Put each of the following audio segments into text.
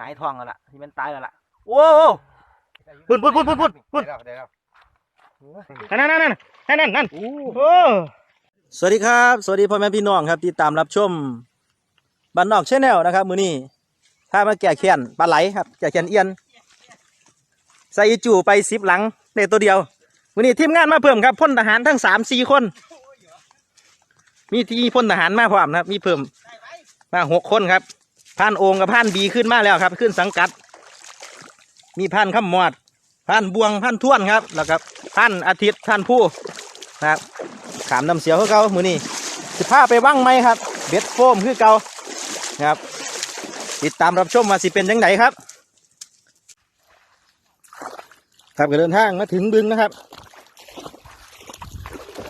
หายท้องแล้วล่ะที่มันตายแล้วล่ะโอ้โห พุ่นพุ่นพุ่นพุ่นพุ่นพุ่นได้แล้วได้แล้วนั่นนั่นนั่นนั่นนั่นนั่นโอ้สวัสดีครับ สวัสดีพ่อแม่พี่น้องครับที่ตามรับชมบ้านนอกชแนลนะครับ มื้อนี้ถ้ามาแก่เขียนปลาไหลครับแก่เขียนเอียนใส่จู่ไปสิบหลังในตัวเดียว มื้อนี้ทีมงานมาเพิ่มครับพลทหารทั้งสามสี่คน มีที่พลทหารมาพร้อมนะครับ มีเพิ่มมาหกคนครับ ผ่านโองกับผ่านบีขึ้นมาแล้วครับ ขึ้นสังกัด มีผ่านข้ามมอดผ่านบวงผ่านท่วนครับ แล้วก็ผ่านอาทิตย์ผ่านผู้นะครับขามน้ำเสียวคือเก่ามือนี้สิพาไปว่างไหมครับ เบ็ดโฟมคือเก่านะครับ ติดตามรับชมว่าสิเป็นยังไงครับ ครับก็เดินทางมาถึงบึงนะครับ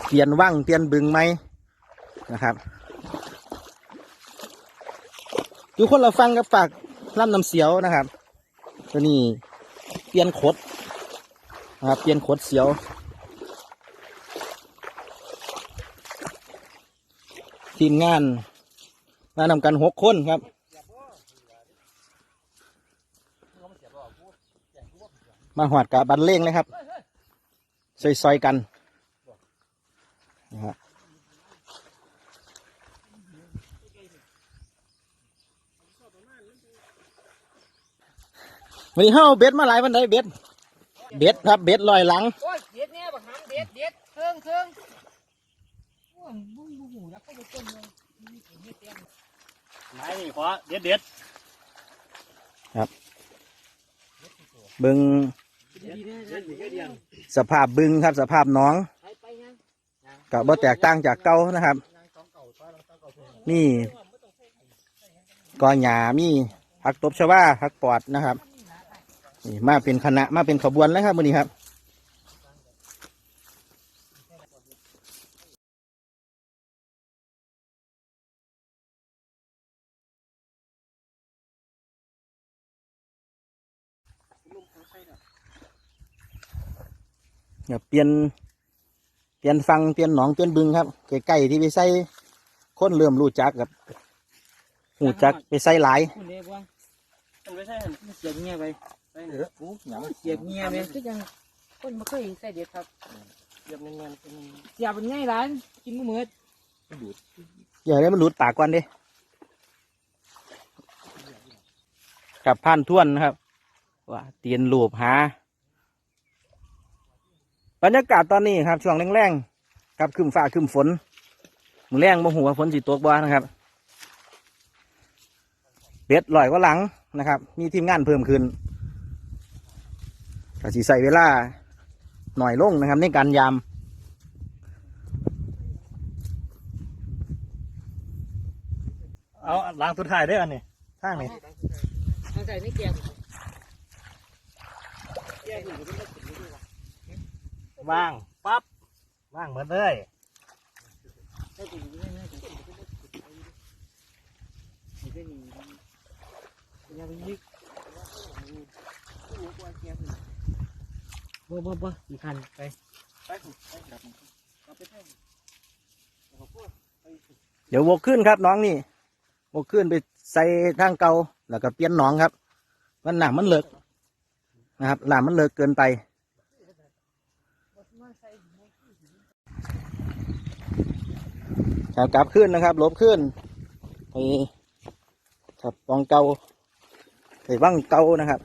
เปลี่ยนว่างเปลี่ยนบึงไหมนะครับ อยู่คนละฟังกับฝากล่ำน้ำเสียวนะครับ ตัวนี้เปลี่ยนขดนะครับเปลี่ยนขดเสียว ทีมงานมานำกันหกคนครับ มาหอดกับบันเล่งเลยครับ ซอยๆกันนะครับ วันนี้เฮาเบ็ดมาหลายวันไดเบ็ด เบ็ดครับเบ็ดลอยหลังโอ้ยเด็ดแน่บักหำเด็ดเด็ดเทิงเทิงโอ้ยบุ้งบุ้งหูแล้วก็ไปต้นเลยนี่เห็นไม่เต็มไม้นี่ขอเด็ดเด็ดบึงดีนะเด็ดดีเดียวสภาพบึงครับสภาพหน้องกับบ่แตกต่างจากเก่านะครับ นี่กอหญ้ามีผักตบชวาผักปอดนะครับ นี่มาเป็นคณะมาเป็นขบวนแล้วครับมื้อนี้ครับเปลี่ยนเปลี่ยนฟังเปลี่ยนหนองเปลี่ยนบึงครับใกล้ๆที่ไปใส่คนเริ่มรู้จักกับหูจักไปใส่หลายคุณเล็กวังต้องไม่ใช่เสียบเงี้ยไป เออกูหยังเสียบเงี้ยไปก็ยังคนไม่เคยใส่เด็ดครับเทียบเนียนๆเป็นเสียบเป็นง่ายร้านกินมือมืดอย่าให้มันหลุดปากก่อนเดิกับพันท่วนนะครับว่าเตียนรูปหาบรรยากาศตอนนี้ครับช่วงแรงๆกับคืมฟ้าคืมฝนมือแรงบ่หัวาฝนสิตกบ่นะครับเป็ดลอยก็หลังนะครับ มีทีมงานเพิ่มขึ้น ก็สิใส่เวลาหน่อยลงนะครับในการยามเอาล้างสุดท้ายได้อันนี้ทางนี้ทางใส่ไม่เกี่ยวว่างปั๊บว่างเหมือนเลยใส่ถุงไม่ไม่ใส่ถุงไม่ได้มียังมียึก บ่บ่บ่อีกคันไปไปไปดับเอาไปแท่งเดี๋ยววกขึ้นครับน้องนี่วกขึ้นไปใส่ทางเก่าแล้วก็เปลี่ยนน้องครับ มันหนามันเลิกนะครับหนามันเลิกเกินไปครับกลับขึ้นนะครับลบขึ้นไปครับปองเก่าไปว่างเก่านะครับ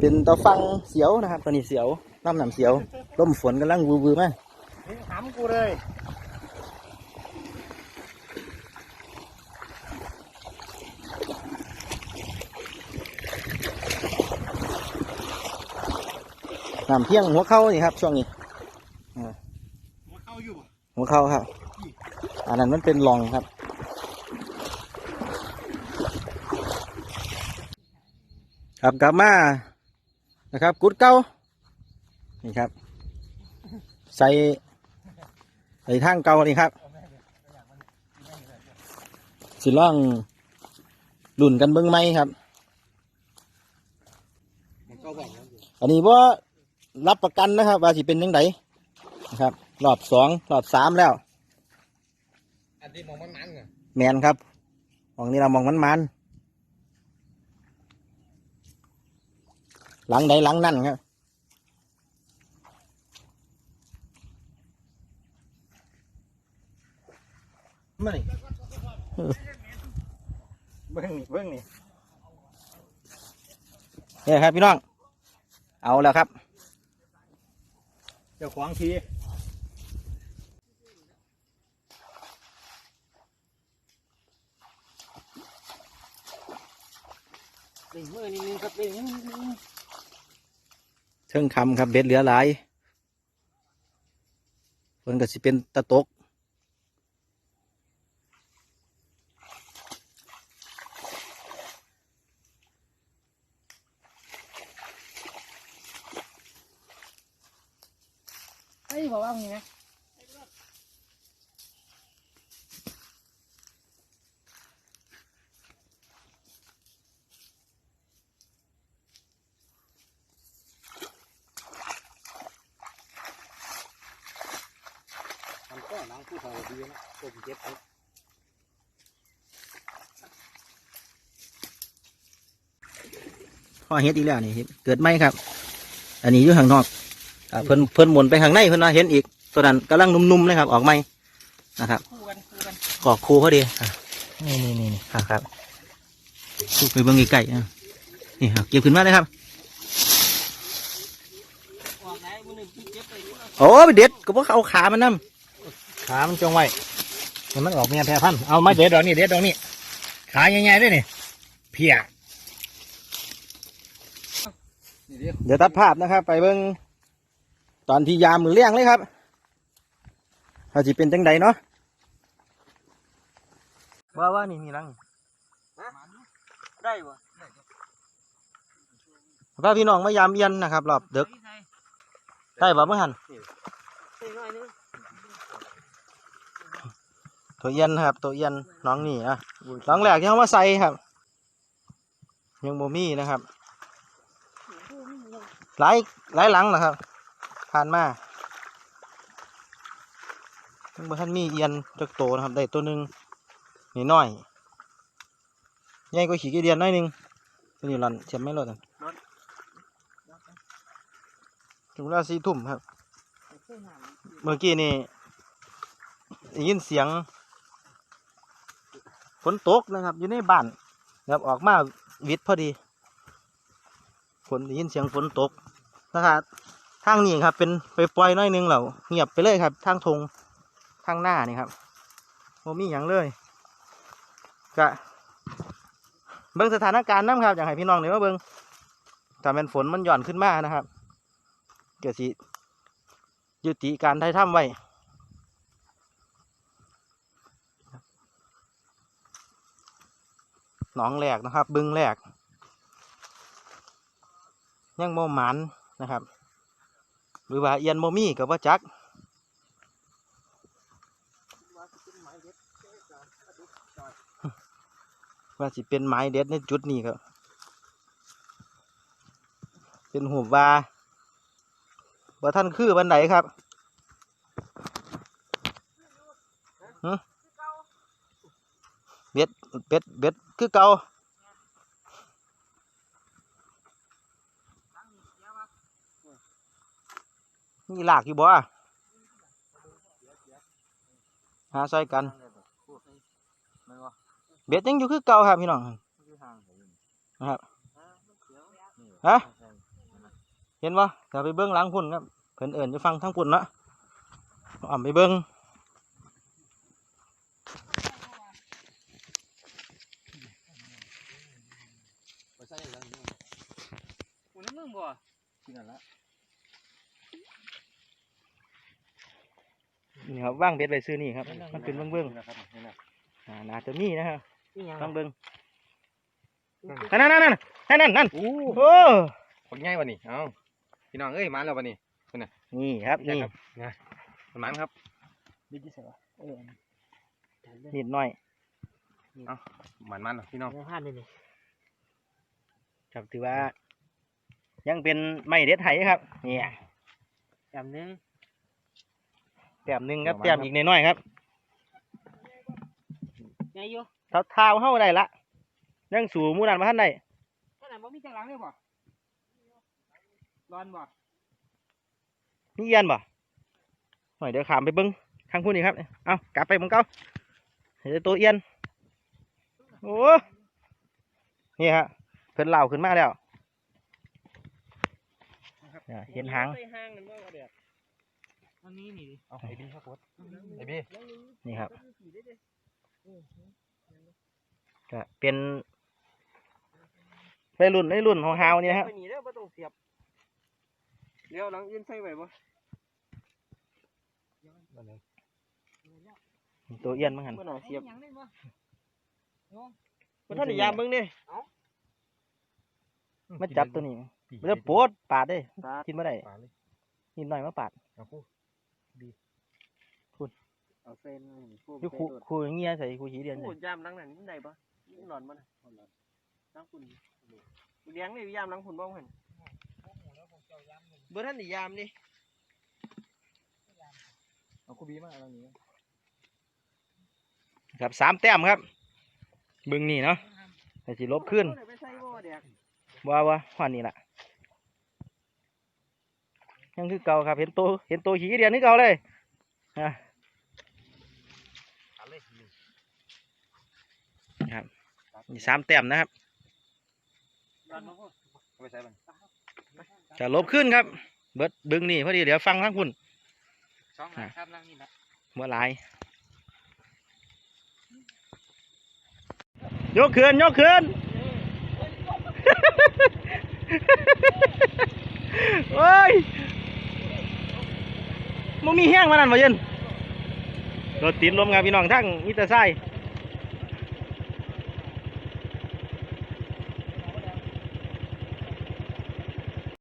เป็นตะฟังเสียวนะครับตอนนี้เสียวน้ำหนำเสียวร่มฝนกำลังวือๆมานี่หำกูเลยน้ำเพียงหัวเข้านี่ครับ ช่วงนี้มาเข้าอยู่บ่หัวเข้าครับ อันนั้นมันเป็นหลองครับครับกลับมา นะครับ กุดเก้านี่ครับ ใส่ใส่ทางเก่านี่ครับสิล่องหลุ่นกันเบิ้งไหมครับมันก็บอกอันนี้ว่ารับประกันนะครับ ว่าสิเป็นยังไงนะครับ รอบสองรอบสามแล้ว อันนี้มองมันนังอะแมนครับมองนี่เรามองมันมัน หลังใดหลังนั่นครับมานี่เบิ้งนี่เบิ้งนี่เนี่ยครับพี่น้อง เอาแล้วครับเจ้าของทีเล่งมือนิดนึงครับเล่งมือนิดนึง เชิงคำครับเบ็ดเหลือหลายเพิ่นก็สิเป็นตะตก ไอ้ยบอกว่าไงนะ ทำก็าดีนะผมเจ็บไปพ่อเฮ็ดอีกแล้วนี่เกิดไหมครับ อันนี้อยู่ข้างนอกเพิ่นเพิ่นหมุนไปข้างในเพิ่นว่าเห็นอีกตัวนั้นกำลังนุ่มๆเลยครับ ออกไหมนะครับคู่กันคู่กันกอกคูพอดีนี่นี่นี่ครับครับคูไปเบิ่งไก่นี่ครับเก็บขึ้นมาเลยครับโอ้ไปเด็ดก็บ่เอาขามันนํ ขามันจงไว้ให้มันออกเมียแพร่พันธุ์เอามาเด็ดดอกนี่เด็ดดอกนี่ขาใหญ่ๆด้วยนี่เพียนี่เดียวเดี๋ยวตัดภาพนะครับ ไปเบิ่งตอนที่ยามมือเลี้ยงเลยครับเขาสิเป็นจังใดเนาะว่าว่านี่มีรังได้ปะพาพี่น้องมายามเยียนนะครับรอบดึก ได้บ่เมื่อหันใส่หน่อยนึง ตัวเอียนครับ ตัวเอียนน้องนี่นะน้องแรกที่เขามาใส่ครับ ยังบ่มีนะครับหลายหลายหลังนะครับ ผ่านมายังบ่ทันมีเอียนจักโตนะครับ ได้ตัวหนึ่งนี่น้อยใหญ่กว่าขี่กีเดียนน้อยหนึงตัวนี้หล่อนเสียบไม่หล่นถึงเวลาสี่ทุ่มครับ เมื่อกี้นี่ได้ยินเสียง ฝนตกนะครับ อยู่ในบ้านนะครับออกมาวิทย์พอดีฝนได้ยินเสียงฝนตกนะครับทางนี้ครับ เป็นไปปล่อยน้อยนึงแล้วเงียบไปเลยครับ ทางทงทางหน้านี่ครับโมมีอย่างเลยก็เบิ่งสถานการณ์น้ำครับ อยากให้พี่น้องเดี๋ยวมาเบิ่งถ้าเป็นฝนมันหย่อนขึ้นมานะครับ เกิดสิยุติการไถ่ถ้ำไว้ หนองแหลกนะครับ บึงแหลกยังโมหมันนะครับ หรือว่าเอียนโมมี่กับว่าจักว่าสิเป็นไม้เด็ดในจุดนี้ครับ เป็นหูว่าว่าท่านคือบันไดครับหึ เบ็ดเบ็ดคือเก่านี่หลากอยู่บ่อะหาใส่กัน เบ็ดยังอยู่คือเก่าครับพี่น้องนะครับฮะเห็นปะเดี๋ยวไปเบิ้งล้างพุ่นครับเพิ่นเอิ่นจะฟังทั้งพุ่นเนาะอ่าไปเบิ้ง ไปใส่แล้วนี่ กูน้ำ มึงบ่ที่นั่นละนี่ครับว่างเบ็ดไปซื้อนี่ครับ มันเป็นเบิ้งเบิ้งนะครับนี่นะๆอ่าน่าจะมีนะครับนี่ยังต้องเบิ้งนั่นนั่นนั่นนั่นนั่นนั่นอู้โอ้คนง่ายวะนี่เอาพี่น้องเอ้ยมาแล้ววะนี่นี่ครับนี่มันมันครับบิดที่ใส่วะเออนิดหน่อยมันมันพี่น้องไม่พลาดเลยนี่ครับถือว่า ยังเป็นไม่เด็ดไห้ครับ เนี่ยจำนึงแต้มหนึ่งครับแต้มอีกน้อยๆครับไงอยู่เท้าเท้าเฮาได้ละยังสู่หมู่นั้นมาทันได้ขนาดบ่มีจังหลังเลยบ่ร้อนบ่มีเอียนบ่หน่อยเดี๋ยวขามไปเบิ้งทางพุ่นนี่ครับ เอากลับไปเบังเก้าเห็นแต่ตัวเอียน โอ้ นี่ฮะ เพิ่นเล่าขึ้นมาแล้ว เนี่ยเห็นหางไปหางนั่นบ่ว่าเด้ออันนี้นี่ดิเอาไอ้บีครับผมไอ้บีนี่ครับก็เป็นในรุ่นในรุ่นของฮาวนี่นะครับไปนี่เด้อบ่ต้องเสียบเดี๋ยวหลังอื่นใส่ไว้บ่ตัวเอียนมั้งหันบ่น่าเสียบบ่ทันได้ยามเบิ่งเด้มาจับตัวนี้ มันจะปวดปาดเด้ปาด กินไม่ได้ปาดเลยนิดหน่อยมาปาดเอาคู่เอาเส้นฟูอยูคูคูเงี้ยใส่คูหีเดียนฟูใส่ยามหลังนั้นได้บ่มันนอนบ่น่ะหลังคุณเลี้ยงนี่ยามหลังคุณบ่เห็นบ่ทันได้ยามดิเอาคู่บีมาอะไรนี้ครับสามแต้มครับ บึงนี่เนาะไอ้สิลบขึ้นบ่ได้ไปใส่บ่ว่าเด็กว่าว่าหันนี่แหละ ยังคือเก่าครับ เห็นตัวเห็นตัวหีเดียนนี่เก่าเลยอะครับมีสามแต้มนะครับนอนบ่พอเอาไปใส่มันจะลบขึ้นครับ เบิดบึงนี่พอดีเดี๋ยวฟังทั้งคุณสองหลังครับหลังนี่ละเมื่อไรยกขึ้นยกขึ้นโอ้ย มันมีแห้งมานั่นมาเย็นรถติดลมครับพี่น้องทั้งมิตรไซค์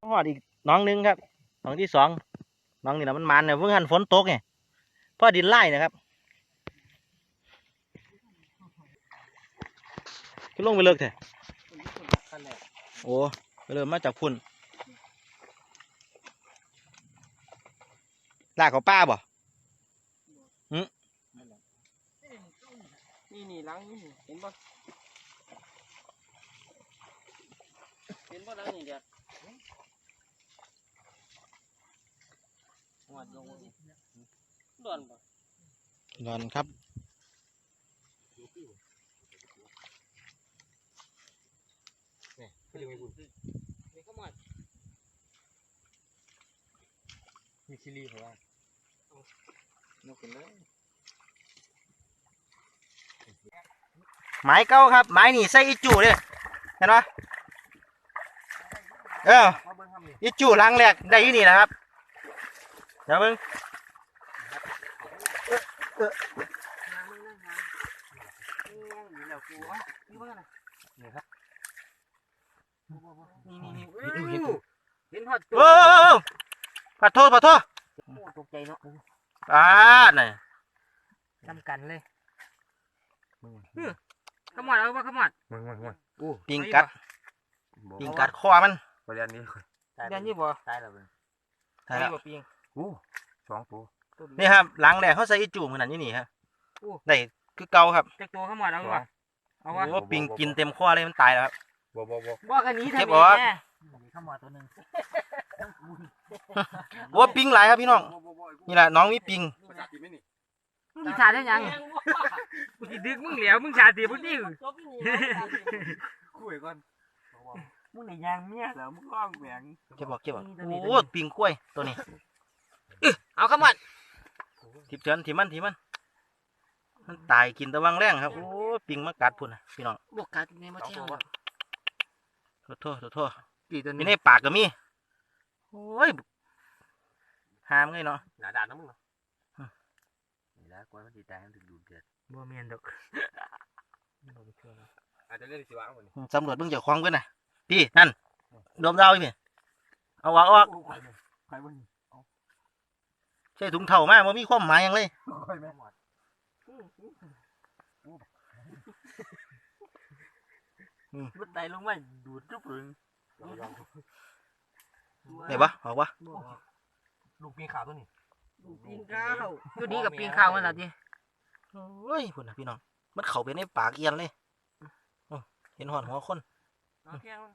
หอดอีกน้องหนึงครับน้องที่สองน้องนี่นะมันมันเนี่ยเพิ่งหันฝนตกไงเพราะดินไล่นะครับก็ลงไปเลิกเถอะโอ้ไปเริ่มมาจากพุ่น ลากเขาป้าบ่นี่นี่หลังนี่นี่เห็นบ่เห็นบ่หลังนี่เด็กหวดลงดอนบ่นอนครับขึ้นเลยคุณนี่ก็หมดมีชิลีเหรอวะ นกกันเลยไม้เก้าครับ ไม้นี่ใส่อีจูเลยเห็นไหมเออมาเบิ่งทำนี่อีจูลังแรกได้ที่นี่นะครับ เดี๋ยวมึงน้ำมึงนั่งน้ำนี่ยังอยู่แล้วกูอะนี่ว่าน่ะนี่ครับนี่นี่นี่เห็นเห็นฮอดโอ้ปัดโทษปัดโทษ ตกใจเนาะอ่าไหนจำกันเลยขมอดเอาบ่ขมอดมึงมึงมึงอู้ปิงกัดปิงกัดคอมันประเด็นนี้เดือนนี้บ่ตายแล้วมึงใช่แล้วบ่ปิงอู้สองตัวนี่ครับหลังแรกเขาใส่อีจูขนาดนี้นี่ครับโอ้ได้คือเก่าครับจักตัวขมอดเอาบ่เอาวะโอ้ปิงกินเต็มคอเลยมันตายแล้วครับบ่บ่บ่บ่คันนี้เก็ทำบออกแม่ขมอตัวหนึ่ง โอ้ปิงหลายครับพี่น้องนี่แหละน้องมีปิงภาษาจีนไหมนี่มึงสิชาได้ยังกูสิดึกมึงเหลียวมึงชาติบ่ติคุยก่อนมึงได้ยังเมียแล้วมึงร้องแหวงเก็บบอกเก็บบอกโอ้ปิงกล้วยตัวนี้เอาขมอดทิบเชิญทิมันทิมัน มันตายกินตะวังแรงครับ โอ้ปิงมากัดพุ่นนะพี่น้องบ่กัดแม่บ่เที่ยวขอโทษขอโทษปีตัวมีนี้ในปากก็มี โอ้ยหามไงเนาะหนาด่านนะมึงเนาะนี่แล้วกวนมันดีใจมันถึงดูเดือดบ่แม่นด ไตลงมาดูดทุกเรื่องไหนวะออกวะลูกปีขาวตัวนี้ปีนข้าวตัวนี้กับปีนข้าวมันล่ะดิโอ้ยพุ่นนะพี่น้อง มันเข้าไปในปากเอียนเลยอื้อเห็นหอนหัวคนน้องแข้งมัน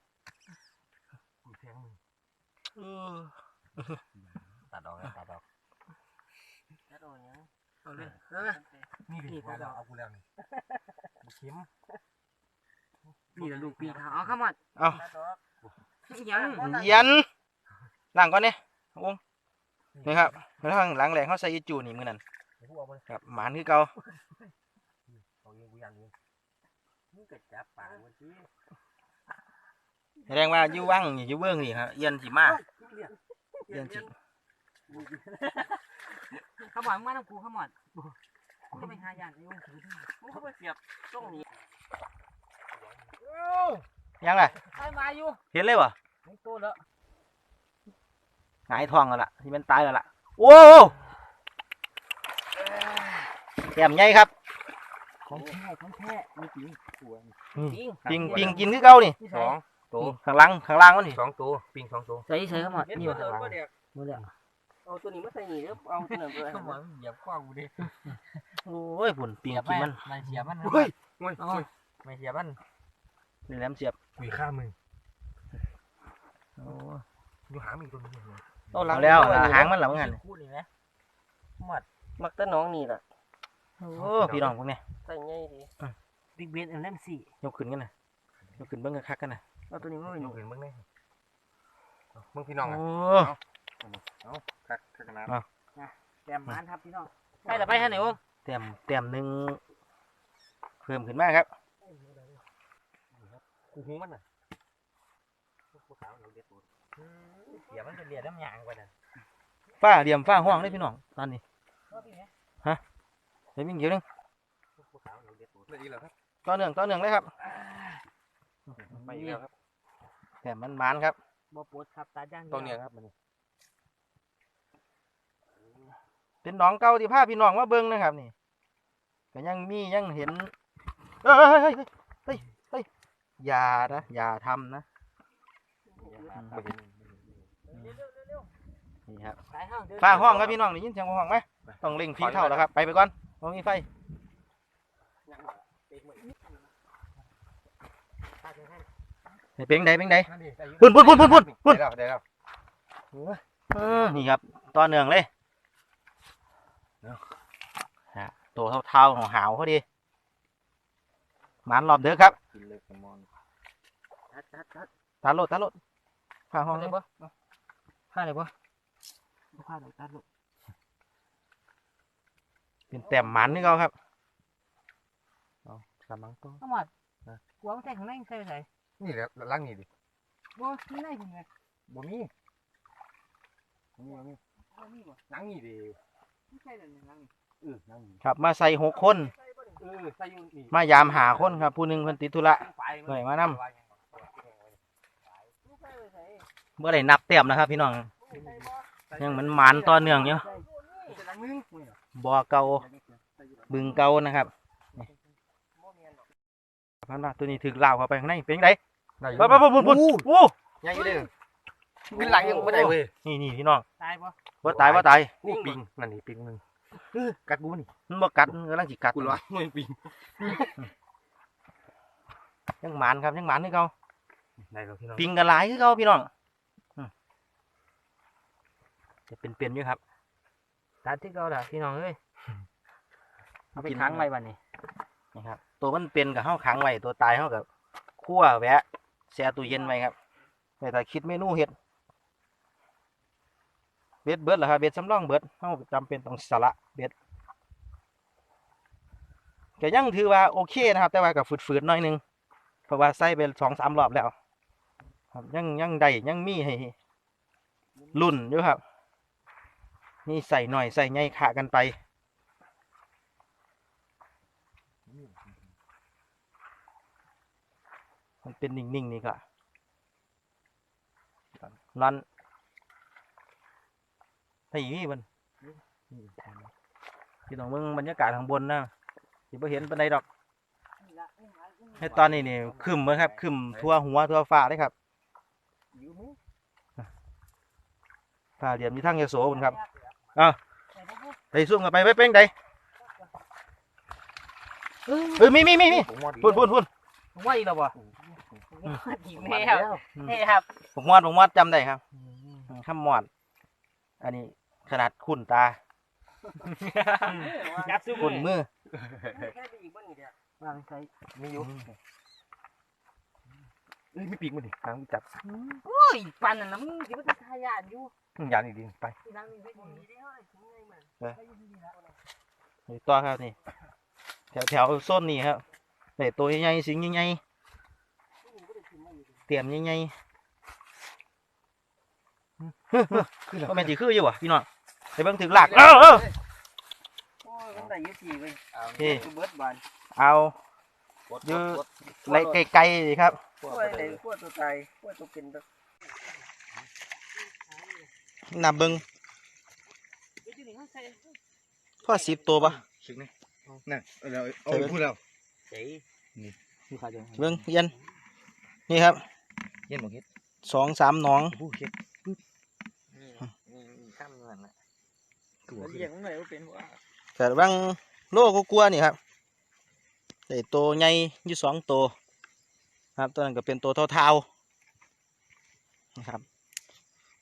เออตัดออกตัดออกแล้วโดนยังเอาเลยเออนี่ดิเอาเอากูแล้วนี่บุเข็มนี่แหละลูกปีขาวเอาเข้ามาเอายังเอียน ล้างก่อนเนี่ยวงนี่ครับแล้วทางหลังแหลงเขาใส่อีจูนี่มือนั่นกูเอาไปครับหมานคือเก่าเอาเองกูยันเองมึงก็จับปากมันสิแสดงว่าอยู่ว่างนี่อยู่เบื้องนี่ครับเอียนสิมาเอียนสิเข้ามามาน้ำกูเข้ามากูจะไปหาอย่างอยู่มึงเข้าไปเสียบตรงนี้ยังไงไอ้มาอยู่เห็นเลยวะมึงตัวแล้ว หงายท้องแล้วล่ะที่มันตายแล้วล่ะโอ้แก้มใหญ่ครับของแท้ของแท้มีจริงอืมจริงปิงปิงกินคือเก่านี่สองตัวข้างหล่างข้างล่างมันนี่สองตัวปิงสองตัวใส่ใส่เข้ามานี่วะเดี๋ยวหมดแล้วเอาตัวนี้มาใส่นี่แล้วเอาตัวนั้นไปเข้ามาเหยียบข้างกูดิโอ้ยปุ่นปิงกินมันไม่เสียมันเฮ้ยไม่ไม่เสียมันนี่แหลมเสียบคุยข้ามึงโอ้อยู่หามีตัวนึง เอาหลัเอางแล้วหางมันหลังหันคู่นี่นะหมัดมักแต่น้องนี่แหละโอ้พี่น้องพวกเนี้ยใส่ง่ายดีบิ๊กเบนอันเล่มสี่ยกขึ้นกันนะยกขึ้นเบิ้งคักๆกันนะเอาตัวนี้มาไปมึหนูงเห็นมึงไหมมึงพี่น้องโอ้อะคักคักนะแต้มมันครับพี่น้องใช่หรือไปฮะไหนโอ้เต็มเต็มหนึ่งเพิ่มขึ้นมากครับกูหูมันอะเสียมันจะเลียดน้ำยางไปน่ะฝ้าเหลี่ยมฝ้าห้องเลยพี่น้องตอนนี้เดี๋ยววิ่งเกี่ยวหนึงไม่ดีแล้วครับต่อเนื่องต่อเนื่องเลยครับไม่ดีแล้วครับแต่มันหมานครับบ่ปวดครับตาจ้างตัวเนี้ยครับมันเป็นหนองเก่าที่พาพี่น้องมาเบิ้งนะครับนี่ก็ยังมียังเห็นเฮ้ยเฮ้ยเฮ้ยเฮ้ยเฮ้ยอย่านะอย่าทำนะ นี่ครับสายห้างเดินฝ้าห้องครับพี่น้องได้ยินเสียงฝ้าห้องไหมต้องเร่งผีเท่าแล้วครับ ไปไปก่อนเพราะมีไฟนี่เป็นไงเป็นไงปุ่นปุ่นปุ่นปุ่นปุ่นปุ่นได้แล้วได้แล้วเออนี่ครับต่อเนื่องเลยฮะตัวเท่าๆของหาวเขาดีหมันรอบเด้อครับกินเลยกระมอนตัดตัดตัดตาโลดตาโลดข้าห้องเลเลยยปะผ้าเลยปะ ผ้าเลยตัดลูกเป็นแต้มหมันนี่เขาครับเอาสามังตัวเข้ามาหัวมันใส่ข้างในใส่ใส่นี่แหละล้างนี่ดิบ่ไม่ได้คุณไงบ่มีนี่บ่มีบ่มีบ่ล้างนี่ดิไม่ใช่เลยนั่งเออล้างนี่ครับ มาใส่หกคน เออใส่อยู่นี่มายามหาคนครับ ผู้หนึ่งเพิ่นติดธุระเฮ้ยมานำเมื่อไรนับแต้มนะครับ พี่น้อง ยังเหมือนหมันต่อเนื่องอยู่บ่อเก่าบึงเก่านะครับพันว่าตัวนี้ถึกลาวเข้าไปข้างในเป็นไงได้อยู่ไปไปไปไปไปโอ้ยังอยู่เด้อขึ้นหลังยังไม่ได้เว้ยนี่นี่พี่น้องตายปะว่าตายว่าตายนี่ปิงนั่นนี่ปิงหนึงเออกัดกูนี่มันบ่กัดมันกำลังสิกัดกูร้อนไม่ปิงยังหมันครับยังหมันคือเก่าได้แล้วพี่น้องปิงกันหลายคือเก่าพี่น้องอืม จะเป็นเป็นอยู่ครับตัดที่เก่าละพี่น้องเอ้ยเอาไปค้างไว้บัดนี้นี่ครับ ตัวมันเป็นกับเฮาขังไว้ตัวตายเฮากับคั่วแวะแช่ตู้เย็นไว้ครับแต่ถ้าคิดเมนูเฮ็ดเบ็ดเบิดเหรอครับเบ็ดสำรองเบิดเฮาจำเป็นต้องสละเบ็ดก็ยังถือว่าโอเคนะครับ แต่ว่าก็ฝืดๆหน่อยหนึงเพราะว่าใส่ไปสองสามรอบแล้ว ครับยังยังได้ยังมีให้รุ่นอยู่ครับ นี่ใส่หน่อยใส่ใหญ่ขะกันไป มันเป็นนิ่งๆนี่ก็รันถ้าอย่างนี้มันพี่น้องเมืองบรรยากาศข้างบนนะที่ไ่เห็นปานใดดอกให้ตอนนี้นี่ครึมเลยครับครึมทั่วหัวทั่วฟ้าเลยครับฟ้าเหลี่ยมอยู่ทางยโสบนครับ ไปซุ่มกันไปไปเป้งใดเอ้ยมีมีมีมีพุ่นพุ่นพุ่นไหวแล้วบ่อีกแล้วนี่ครับผมมอดผมมอดจำได้ครับข้ามมอด อันนี้ขนาดขุนตาจับซุขุนมือวางใส่มีอยู่ เอ้ยมีปีกมันดิทางจับโอ้ยปันน่ะนะมึงสิว่าทายานอยู่ยานอีกดิไปที่นั่งนี่ไม่ดีได้เท่าไหร่ถึงไงมันนี่ตัวครับนี่แถวแถวโซนนี้ครับแต่ตัวใหญ่ๆสิงใหญ่ๆเตรียมใหญ่ๆก็แม่นสิคืออยู่วะพี่น้องไปเบิ่งถึงหลักเออเออโอ้ยมันได้อยี่สี่เว้ยนี่เบิดบานเอา เยอะไรไกลๆเลยครับกล้วยไหนกล้วยตัวตายกล้วยตัวเป็นตัวนับเบิ่งพ่อสิบตัวปะนั่นเราเอาพูดแล้วเจ๋ผู้ขาจะเบิ่งเย็นนี่ครับเย็นหมดเฮ็ดสองสามหนองผู้เฮ็ดข้ามเงินน่ะตัวเลี้ยงหน่อยว่าเป็นว่าแต่บางโลก็กลัวๆนี่ครับ แต่ตัวใหญ่ยี่สองตัวครับตัวนั้นก็เป็นตัวเท่าๆนะครับ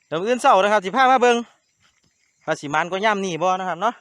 เดี๋ยวมื้ออื่นเสานะครับสิพามาเบิ้งภาษีมันก็ย่ำนี่บ่นะครับเนาะ